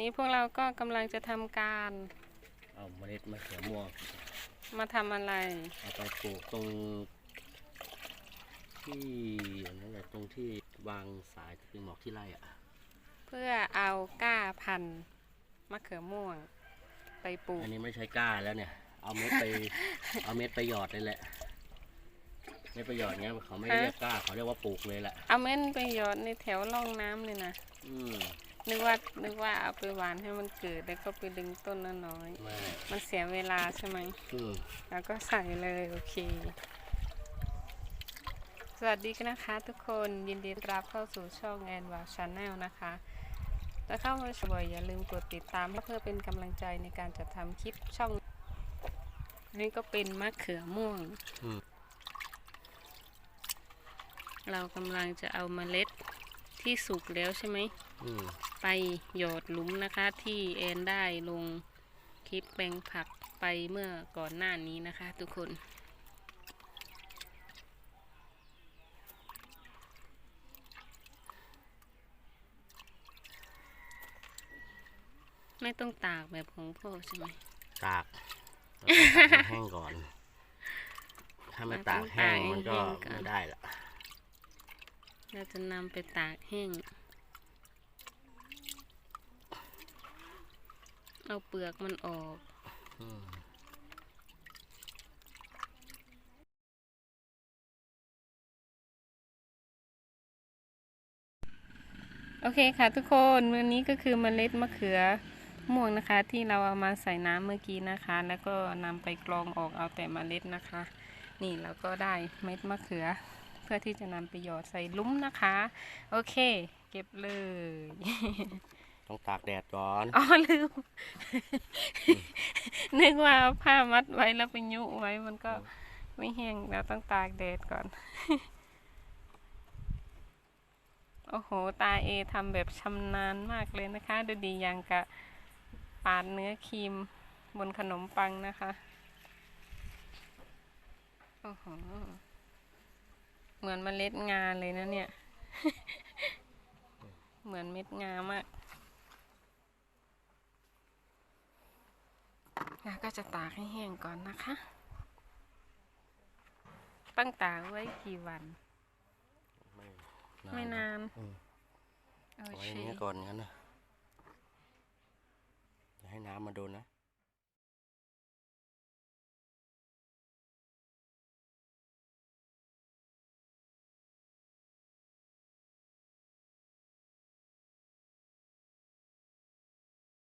นี้พวกเราก็กำลังจะทำการ เอาเมล็ดมะเขือม่วงมาทำอะไร เอาไปปลูกตรงที่นั่นแหละตรงที่วางสายเป็นหมอกที่ไร่อะเพื่อเอาก้าพันธุ์มะเขือม่วง ไปปลูกอันนี้ไม่ใช่กล้าแล้วเนี่ย เอาเม็ดไป เอาเม็ดไปหยอดเลยแหละเม็ดไปหยอดเงี้ยเขาไม่ได้เรียกกล้าเขาเรียกว่าปลูกเลยแหละเอาเม่นไปหยอดในแถวร่องน้ำเลยนะอืม นึกว่านึกว่าเอาไปหวานให้มันเกิดแล้วก็ไปดึงต้นน้อยไม่ๆมันเสียเวลาใช่ไหม อืมแล้วก็ใส่เลยโอเค สวัสดีกันนะคะทุกคนยินดีต้อนรับเข้าสู่ช่องแอนวาชาแนลนะคะถ้าเข้ามาบ่อยอย่าลืมกดติดตามเพื่อเป็นกำลังใจในการจัดทำคลิปช่อง นี่ก็เป็นมะเขือม่วง อืมเรากำลังจะเอาเมล็ดที่สุกแล้วใช่ไหม อืม ไปหยอดหลุมนะคะที่แอนได้ลงคลิปแปลงผักไปเมื่อก่อนหน้านี้นะคะทุกคน ไม่ต้องตากแบบของพ่อใช่ไหมตากเราต้องตากให้แห้งก่อน ถ้าไม่ตากแห้งมันก็ไม่ได้ละเราจะนำไปตากแห้ง เอาเปลือกมันออกโอเคค่ะทุกคนวันนี้ก็คือเมล็ดมะเขือม่วงนะคะ ที่เราเอามาใส่น้ำเมื่อกี้นะคะ แล้วก็นำไปกรองออกเอาแต่เมล็ดนะคะ นี่เราก็ได้เม็ดมะเขือ เพื่อที่จะนำไปหยอดใส่ลุ้มนะคะ โอเค เก็บเลย ต้องตากแดดก่อน อ๋อลืม นึกว่าเอาผ้ามัดไว้แล้วไปยุไว้มันก็ไม่แห้งเราต้องตากแดดก่อน โอ้โห ตาเอทำแบบชำนาญมากเลยนะคะ ดูดีอย่างกะปาดเนื้อครีมบนขนมปังนะคะ โอ้โห เหมือนเมล็ดงาเลยนะเนี่ย เหมือนเม็ดงามาก แล้วก็จะตากให้แห้งก่อนนะคะ ตั้งตากไว้กี่วัน ไม่นานอืมโอเอาไว้เคอย่างนี้ก่อนงั้นนะอย่าให้น้ำมาโดนนะ